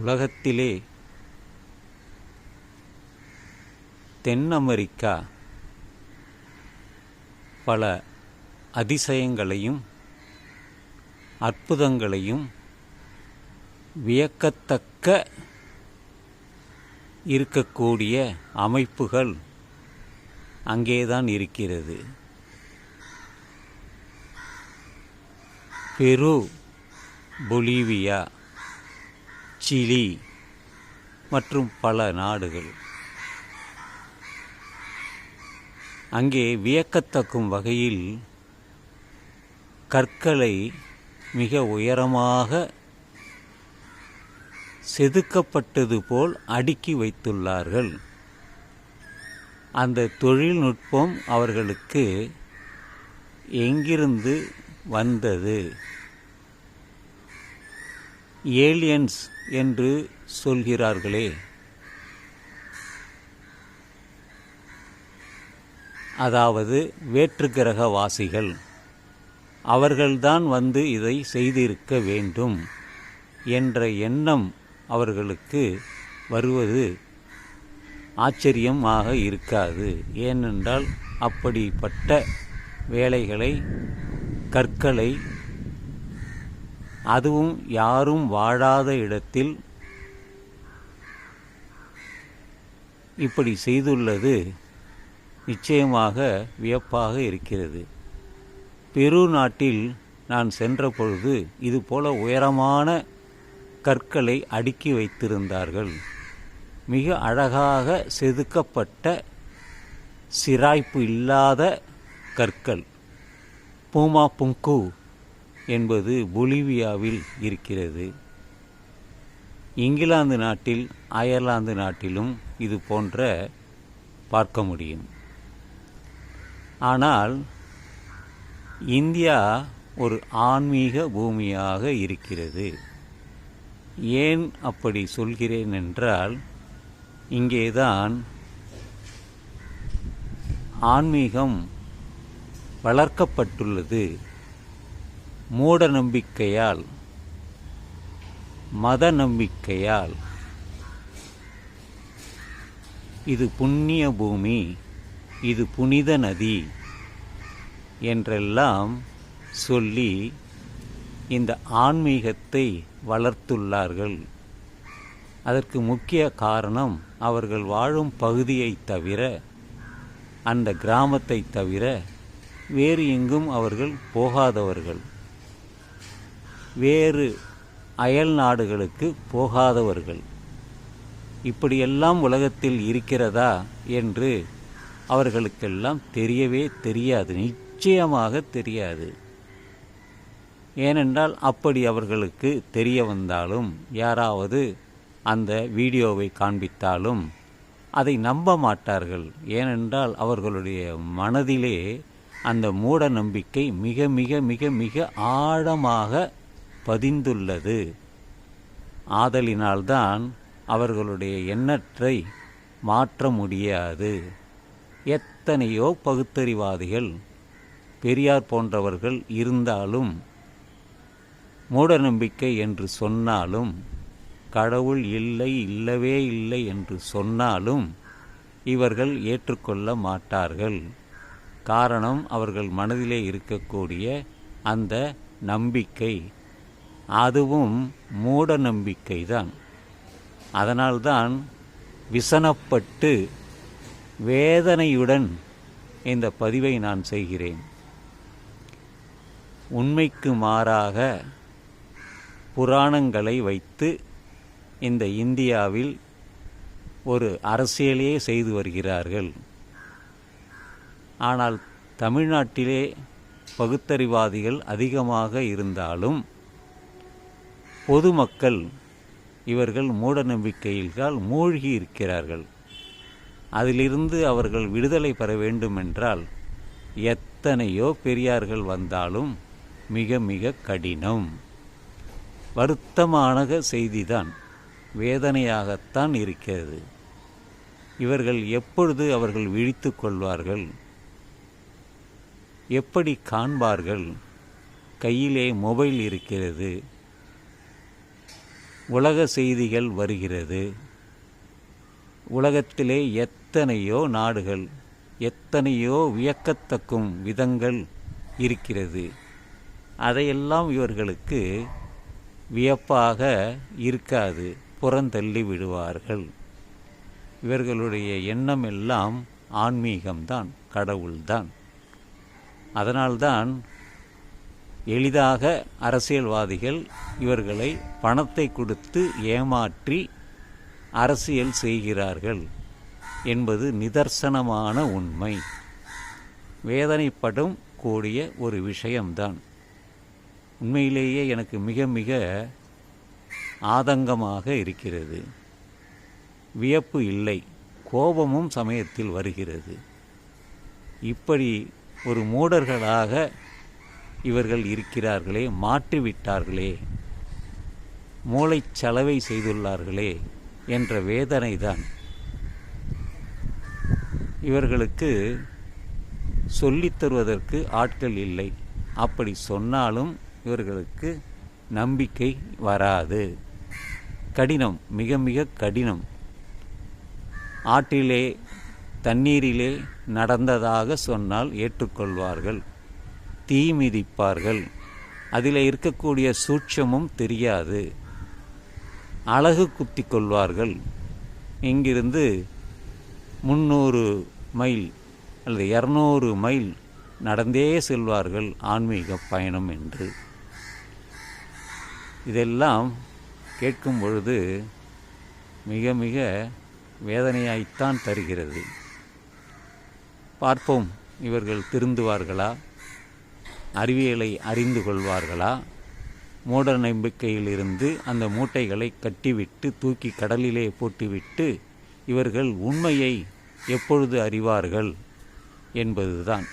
உலகத்திலே தென் அமெரிக்கா பல அதிசயங்களையும் அற்புதங்களையும் வியக்கத்தக்க இருக்கக்கூடிய அமைப்புகள் அங்கேதான் இருக்கிறது. பெரு பொலிவியா சிலி மற்றும் பல நாடுகள். அங்கே வியக்கத்தக்கும் வகையில் கற்களை மிக உயரமாக செதுக்கப்பட்டது போல் அடுக்கி வைத்துள்ளார்கள். அந்த தொழில்நுட்பம் அவர்களுக்கு எங்கிருந்து வந்தது? ஏலியன்ஸ் என்று சொல்கிறார்களே. அதாவது வேற்று கிரகவாசிகள். அவர்கள்தான் வந்து இதை செய்திருக்க வேண்டும் என்ற எண்ணம் அவர்களுக்கு வருவது ஆச்சரியமாக இருக்காது. ஏனென்றால் அப்படிப்பட்ட வேலைகளை கற்களை அதுவும் யாரும் வாழாத இடத்தில் இப்படி செய்துள்ளது நிச்சயமாக வியப்பாக இருக்கிறது. பெரு நாட்டில் நான் சென்ற பொழுது இதுபோல உயரமான கற்களை அடுக்கி வைத்திருந்தார்கள். மிக அழகாக செதுக்கப்பட்ட சிராய்ப்பு இல்லாத கற்கள். பூமா புங்கு என்பது பொலிவியாவில் இருக்கிறது. இங்கிலாந்து நாட்டில் அயர்லாந்து நாட்டிலும் இது போன்ற பார்க்க முடியும். ஆனால் இந்தியா ஒரு ஆன்மீக பூமியாக இருக்கிறது. ஏன் அப்படி சொல்கிறேன் என்றால் இங்கேதான் ஆன்மீகம் வளர்க்கப்பட்டுள்ளது. மூட நம்பிக்கையால் மத நம்பிக்கையால் இது புண்ணிய பூமி இது புனித நதி என்றெல்லாம் சொல்லி இந்த ஆன்மீகத்தை வளர்த்துள்ளார்கள். அதற்கு முக்கிய காரணம் அவர்கள் வாழும் பகுதியை தவிர அந்த கிராமத்தை தவிர வேறு எங்கும் அவர்கள் போகாதவர்கள். வேறு அயல் நாடுகளுக்கு போகாதவர்கள். இப்படியெல்லாம் உலகத்தில் இருக்கிறதா என்று அவர்களுக்கெல்லாம் தெரியவே தெரியாது நிச்சயமாக தெரியாது. ஏனென்றால் அப்படி அவர்களுக்கு தெரிய வந்தாலும் யாராவது அந்த வீடியோவை காண்பித்தாலும் அதை நம்ப மாட்டார்கள். ஏனென்றால் அவர்களுடைய மனதிலே அந்த மூட நம்பிக்கை மிக மிக மிக மிக ஆழமாக பதிந்துள்ளது. ஆதலினால்தான் அவர்களுடைய எண்ணற்றை மாற்ற முடியாது. எத்தனையோ பகுத்தறிவாதிகள் பெரியார் போன்றவர்கள் இருந்தாலும் மூடநம்பிக்கை என்று சொன்னாலும் கடவுள் இல்லை இல்லவே இல்லை என்று சொன்னாலும் இவர்கள் ஏற்றுக்கொள்ள மாட்டார்கள். காரணம் அவர்கள் மனதிலே இருக்கக்கூடிய அந்த நம்பிக்கை. அதுவும் மூட நம்பிக்கைதான் அதனால்தான் விசனப்பட்டு வேதனையுடன் இந்த பதிவை நான் செய்கிறேன். உண்மைக்கு மாறாக புராணங்களை வைத்து இந்த இந்தியாவில் ஒரு அரசியலே செய்து வருகிறார்கள். ஆனால் தமிழ்நாட்டிலே பகுத்தறிவாதிகள் அதிகமாக இருந்தாலும் பொதுமக்கள் இவர்கள் மூட நம்பிக்கையில்கால் மூழ்கி இருக்கிறார்கள். அதிலிருந்து அவர்கள் விடுதலை பெற வேண்டுமென்றால் எத்தனையோ பெரியார்கள் வந்தாலும் மிக மிக கடினம். வருத்தமான செய்திதான் வேதனையாகத்தான் இருக்கிறது. இவர்கள் எப்பொழுது அவர்கள் விழித்து கொள்வார்கள்? எப்படி காண்பார்கள்? கையிலே மொபைல் இருக்கிறது உலக செய்திகள் வருகிறது. உலகத்திலே எத்தனையோ நாடுகள் எத்தனையோ வியக்கத்தக்கும் விதங்கள் இருக்கிறது. அதையெல்லாம் இவர்களுக்கு வியப்பாக இருக்காது புறந்தள்ளி விடுவார்கள். இவர்களுடைய எண்ணம் எல்லாம் ஆன்மீகம்தான் கடவுள்தான். அதனால்தான் எளிதாக அரசியல்வாதிகள் இவர்களை பணத்தை கொடுத்து ஏமாற்றி அரசியல் செய்கிறார்கள் என்பது நிதர்சனமான உண்மை. வேதனைப்படும் கூடிய ஒரு விஷயம்தான். உண்மையிலேயே எனக்கு மிக மிக ஆதங்கமாக இருக்கிறது. வியப்பு இல்லை கோபமும் சமயத்தில் வருகிறது. இப்படி ஒரு மூடர்களாக இவர்கள் இருக்கிறார்களே மாற்றிவிட்டார்களே மூளைச்சலவை செய்துள்ளார்களே என்ற வேதனைதான். இவர்களுக்கு சொல்லித் தருவதற்கு ஆட்கள் இல்லை. அப்படி சொன்னாலும் இவர்களுக்கு நம்பிக்கை வராது. கடினம் மிக மிக கடினம். ஆற்றிலே தண்ணீரிலே நடந்ததாக சொன்னால் ஏற்றுக்கொள்வார்கள். தீ மிதிப்பார்கள். அதில் இருக்கக்கூடிய சூட்சமும் தெரியாது. அழகு குத்தி கொள்வார்கள். இங்கிருந்து முந்நூறு மைல் அல்லது இரநூறு மைல் நடந்தே செல்வார்கள் ஆன்மீக பயணம் என்று. இதெல்லாம் கேட்கும் பொழுது மிக மிக வேதனையாய்த்தான் தருகிறது. பார்ப்போம் இவர்கள் திருந்துவார்களா? அறிவியலை அறிந்து கொள்வார்களா? மூட நம்பிக்கையிலிருந்து அந்த மூட்டைகளை கட்டிவிட்டு தூக்கி கடலிலே போட்டுவிட்டு இவர்கள் உண்மையை எப்பொழுது அறிவார்கள் என்பதுதான்.